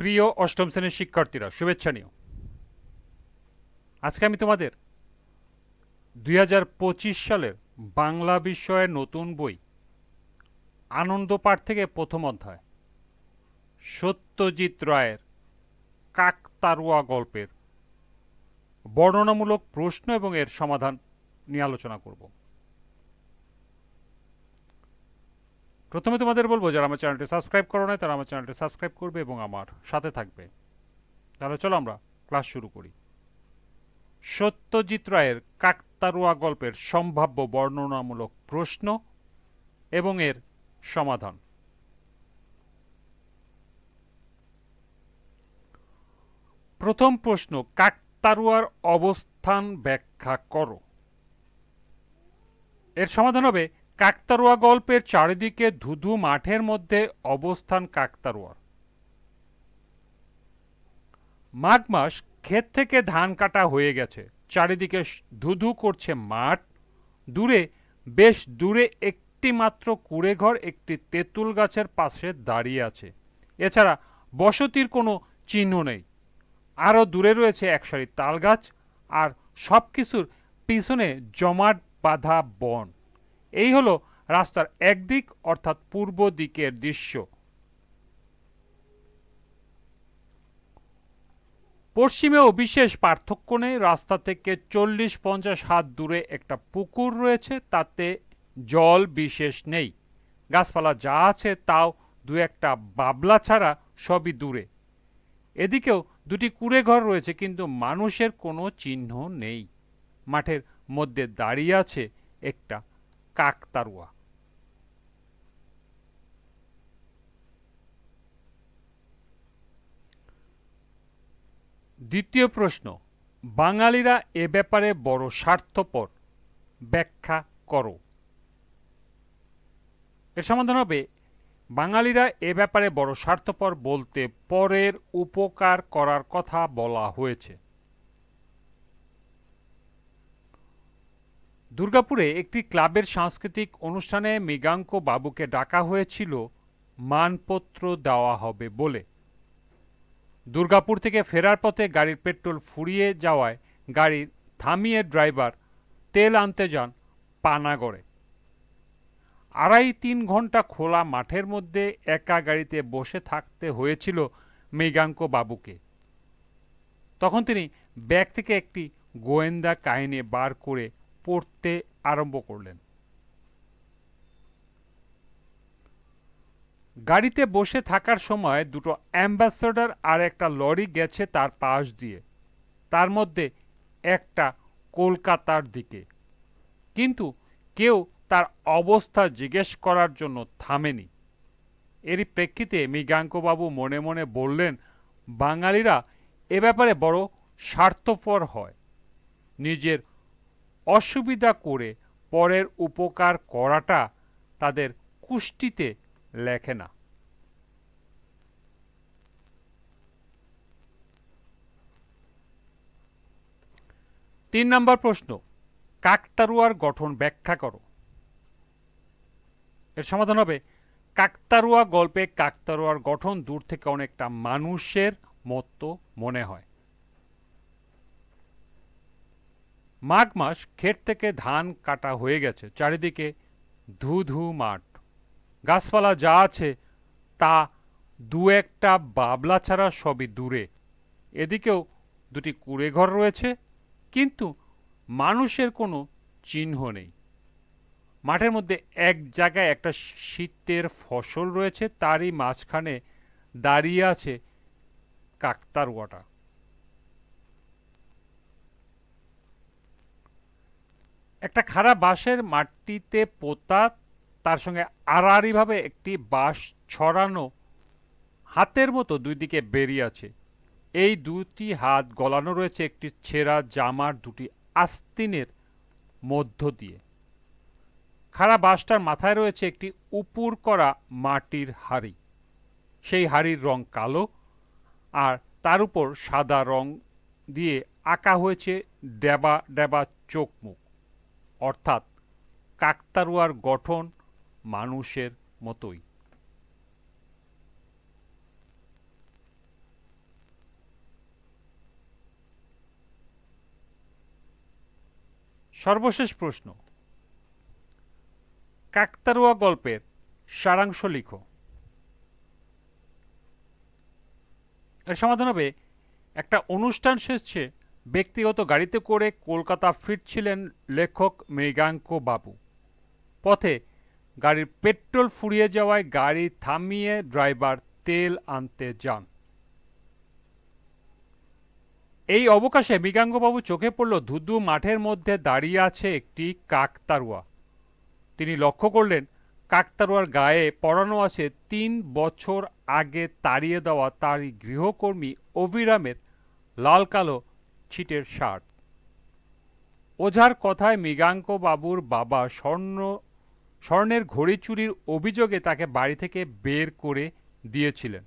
প্রিয় অষ্টম শ্রেণির শিক্ষার্থীরা, শুভেচ্ছা নিও। আজকে আমি তোমাদের দুই হাজার পঁচিশ সালের বাংলা বিষয়ের নতুন বই, আনন্দ পাঠ থেকে প্রথম অধ্যায়, সত্যজিৎ রায়ের কাকতারুয়া গল্পের বর্ণনামূলক প্রশ্ন এবং এর সমাধান নিয়ে আলোচনা করব। প্রথমে তোমাদের বলব, যারা আমার চ্যানেলটি সাবস্ক্রাইব করো নাই, তারা আমার চ্যানেলটি সাবস্ক্রাইব করবে এবং আমার সাথে থাকবে। তাহলে চলো আমরা ক্লাস শুরু করি। সত্যজিৎ রায়ের কাকতারুয়া গল্পের সম্ভাব্য বর্ণনামূলক প্রশ্ন এবং এর সমাধান। প্রথম প্রশ্ন, কাকতারুয়ার অবস্থান ব্যাখ্যা করো। এর সমাধান হবে কাকতারুয়া গল্পের চারিদিকে ধুধু মাঠের মধ্যে অবস্থান কাকতারুয়ার। মাঘ মাস ক্ষেত থেকে ধান কাটা হয়ে গেছে। চারিদিকে ধুধু করছে মাঠ। দূরে, বেশ দূরে একটি মাত্র কুড়ে ঘর একটি তেঁতুল গাছের পাশে দাঁড়িয়ে আছে। এছাড়া বসতির কোনো চিহ্ন নেই। আরও দূরে রয়েছে এক সারি তাল গাছ আর সব কিছুর পিছনে জমাট বাঁধা বন। এই হলো রাস্তার একদিক অর্থাৎ পূর্ব দিকের দৃশ্য। পশ্চিমেও বিশেষ পার্থক্য নেই। রাস্তা থেকে চল্লিশ পঞ্চাশ হাত দূরে একটা পুকুর রয়েছে, তাতে জল বিশেষ নেই। গাছপালা যা আছে তাও দু একটা বাবলা ছাড়া সবই দূরে। এদিকেও দুটি কুড়ে ঘর রয়েছে, কিন্তু মানুষের কোনো চিহ্ন নেই। মাঠের মধ্যে দাঁড়িয়ে আছে একটা কাকতারুয়া। দ্বিতীয় প্রশ্ন, বাঙালিরা এ ব্যাপারে বড় স্বার্থপর। ব্যাখ্যা করো। এর সমাধান হবে, বাঙালিরা এ ব্যাপারে বড় স্বার্থপর বলতে পরের উপকার করার কথা বলা হয়েছে। দুর্গাপুরে একটি ক্লাবের সাংস্কৃতিক অনুষ্ঠানে মৃগাঙ্ক বাবুকে ডাকা হয়েছিল, মানপত্র দেওয়া হবে বলে। দুর্গাপুর থেকে ফেরার পথে গাড়ির পেট্রোল ফুরিয়ে যাওয়ায় গাড়ি থামিয়ে ড্রাইভার তেল আনতে যান পানাগড়ে। আড়াই তিন ঘণ্টা খোলা মাঠের মধ্যে একা গাড়িতে বসে থাকতে হয়েছিল মৃগাঙ্ক বাবুকে। তখন তিনি ব্যাগ থেকে একটি গোয়েন্দা কাহিনী বার করে পড়তে আরম্ভ করলেন। গাড়িতে বসে থাকার সময় দুটো অ্যাম্বাসেডর আর একটা লরি গেছে তার পাশ দিয়ে। তার মধ্যে একটা কলকাতার দিকে। কিন্তু কেউ তার অবস্থা জিজ্ঞেস করার জন্য থামেনি। এরই প্রেক্ষিতে মৃগাঙ্কবাবু মনে মনে বললেন, বাঙালিরা এ ব্যাপারে বড় স্বার্থপর হয়। নিজের অসুবিধা করে পরের উপকার করাটা তাদের কুষ্টিতে লেখে না। তিন নম্বর প্রশ্ন, কাকতারুয়ার গঠন ব্যাখ্যা করো। এর সমাধান হবে, কাকতারুয়া গল্পে কাকতারুয়ার গঠন দূর থেকে অনেকটা মানুষের মতো মনে হয়। মাঘ মাস ক্ষেত থেকে ধান কাটা হয়ে গেছে, চারিদিকে ধু ধু মাঠ। গাছপালা যা আছে তা দু একটা বাবলা ছাড়া সবই দূরে। এদিকেও দুটি কুড়ে ঘর রয়েছে, কিন্তু মানুষের কোনো চিহ্ন নেই। মাঠের মধ্যে এক জায়গায় একটা শীতের ফসল রয়েছে, তারই মাঝখানে দাঁড়িয়ে আছে কাকতারুয়াটা একটা খারাপ বাঁশের মাটিতে পোতা, তার সঙ্গে আড়াআড়িভাবে একটি বাঁশ ছড়ানো হাতের মতো দুই দিকে বেরিয়ে আছে। এই দুটি হাত গলানো রয়েছে একটি ছেঁড়া জামার দুটি আস্তিনের মধ্য দিয়ে। খাড়া বাঁশটার মাথায় রয়েছে একটি উপুর করা মাটির হাড়ি। সেই হাড়ির রং কালো আর তার উপর সাদা রং দিয়ে আঁকা হয়েছে ডেবা ডেবা চোখ মুখ অর্থাৎ কাকতারুয়ার গঠন মানুষের মতোই। সর্বশেষ প্রশ্ন। কাকতারুয়া গল্পের সারাংশ লিখো। এর সমাধান হবে, একটা অনুষ্ঠান শেষছে ব্যক্তিগত গাড়িতে করে কলকাতা ফিরছিলেন লেখক মৃগাঙ্ক বাবু। পথে গাড়ির পেট্রোল ফুরিয়ে যাওয়ায় গাড়ি থামিয়ে ড্রাইভার তেল আনতে যান। এই অবকাশে মৃগাঙ্গবাবু চোখে পড়ল ধুধু মাঠের মধ্যে দাঁড়িয়ে আছে একটি কাকতারুয়া। তিনি লক্ষ্য করলেন, কাকতারুয়ার গায়ে পরানো আছে তিন বছর আগে তাড়িয়ে দেওয়া তারই গৃহকর্মী অভিরামের লাল কালো ছিটের শার্ট ওঝার কথায় মৃগাঙ্ক বাবুর বাবা স্বর্ণ, স্বর্ণের ঘড়ি চুরির অভিযোগে তাকে বাড়ি থেকে বের করে দিয়েছিলেন।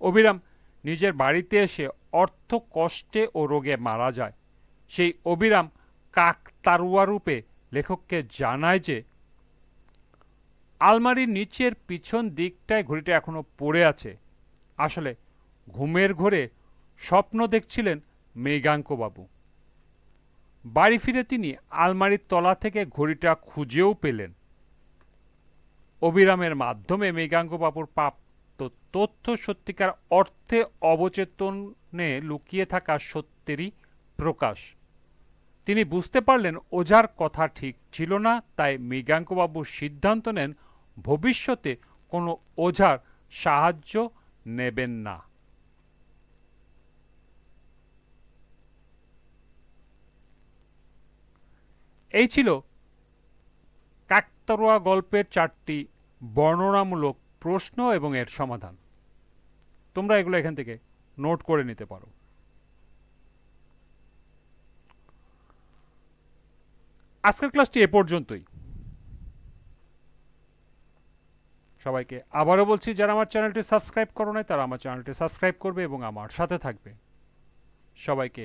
অভিরাম নিজের বাড়িতে এসে অর্থ কষ্টে ও রোগে মারা যায়। সেই অবিরাম কাকতারুয়া রূপে লেখককে জানায় যে, আলমারির নিচের পিছন দিকটায় ঘড়িটা এখনও পড়ে আছে। আসলে ঘুমের ঘোরে স্বপ্ন দেখছিলেন মৃগাঙ্কবাবু। বাড়ি ফিরে তিনি আলমারির তলা থেকে ঘড়িটা খুঁজেও পেলেন। অবিরামের মাধ্যমে মৃগাঙ্কবাবুর প্রাপ্ত তথ্য সত্যিকার অর্থে অবচেতনে লুকিয়ে থাকা সত্যেরই প্রকাশ। তিনি বুঝতে পারলেন ওঝার কথা ঠিক ছিল না, তাই মৃগাঙ্কবাবু সিদ্ধান্ত নেন ভবিষ্যতে কোনো ওঝার সাহায্য নেবেন না। এই ছিল কাকতারুয়া গল্পের চারটি বর্ণনামূলক প্রশ্ন এবং এর সমাধান। তোমরা এগুলো এখান থেকে নোট করে নিতে পারো। আজকের ক্লাসটি এ পর্যন্তই। সবাইকে আবারও বলছি, যারা আমার চ্যানেলটি সাবস্ক্রাইব করো নাই, তারা আমার চ্যানেলটি সাবস্ক্রাইব করবে এবং আমার সাথে থাকবে। সবাইকে